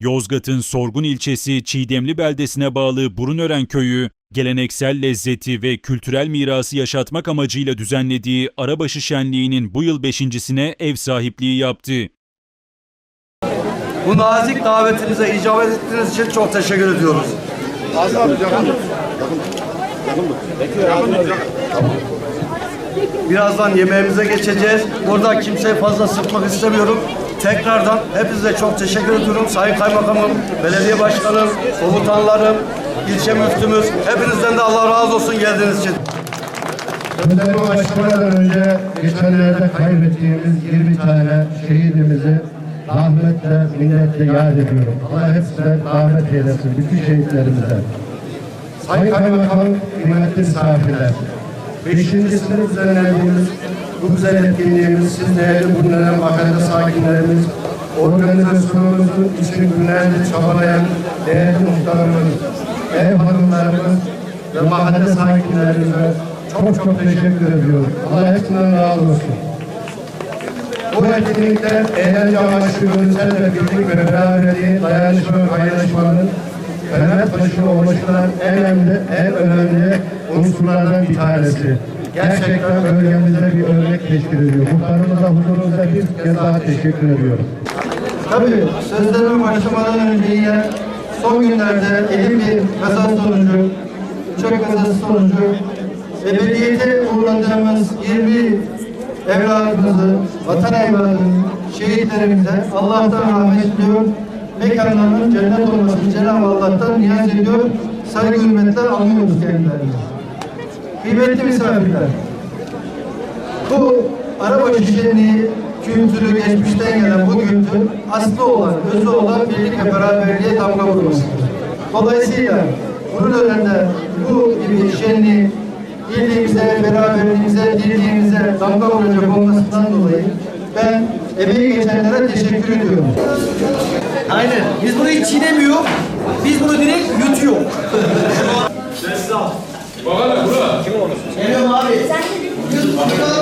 Yozgat'ın Sorgun ilçesi Çiğdemli beldesine bağlı Burunören köyü, geleneksel lezzeti ve kültürel mirası yaşatmak amacıyla düzenlediği Arabaşı Şenliği'nin bu yıl beşincisine ev sahipliği yaptı. Bu nazik davetimize icabet ettiğiniz için çok teşekkür ediyoruz. Birazdan yemeğimize geçeceğiz. Burada kimseyi fazla sıkmak istemiyorum. Tekrardan hepinize çok teşekkür ediyorum. Sayın Kaymakamım, Belediye Başkanım, komutanlarım, ilçe müftümüz. Hepinizden de Allah razı olsun geldiğiniz için. Ödeme başlamadan önce geçenlerde kaybettiğimiz 20 tane şehidimizi rahmetle, minnetle yad ediyorum. Allah hepsine rahmet eylesin, bütün şehitlerimize. Sayın Kaymakam, kıymetli misafirler. Beşinci sınıf düzenlediğimiz bu güzel etkinliğimiz, siz değerli bulunan mahalle sakinlerimiz, organizasyonumuzun için günlerce çabalayan değerli muhtarlarımız, ev hanımlarımız ve mahalle sakinlerimize çok çok teşekkür ediyorum. Allah hepsinden razı olsun. Bu etkinlikler eğlence amaçlı görsel ve birlik ve beraberliği, dayanışma ve paylaşmanın temel taşı oluşturan en önemli, en önemli unsurlardan bir tanesi. Gerçekten bölgemizde bir örnek teşkil ediyor. Muhtarımıza huzurunuzda bir kez daha teşekkür ediyorum. Tabii sözlerime başlamadan önce yine son günlerde elim bir kaza sonucu, uçak kazası sonucu ebediyete uğrayacağımız 20 evladımızı, vatan evladımızı, şehitlerimize Allah'tan rahmet diliyor. Mekanlarının cennet olmasını Cenab-ı Allah'tan niyaz ediyor. Saygı hürmetle anlıyoruz kendilerini. Kıymetli misafirler, bu arabaşı şenliği kültürü geçmişten gelen bu kültür aslı olan, özü olan birlik ve beraberliğe damga vurmasıdır. Dolayısıyla bunun önünde bu gibi şenliği birliğimize, beraberliğimize, dirliğimize damga vuracak olmasından dolayı ben emeği geçenlere teşekkür ediyorum. Aynen. Biz bunu hiç çiğnemiyor. Biz bunu direkt yutuyor. Geliyorum abi. Yut, yut abi.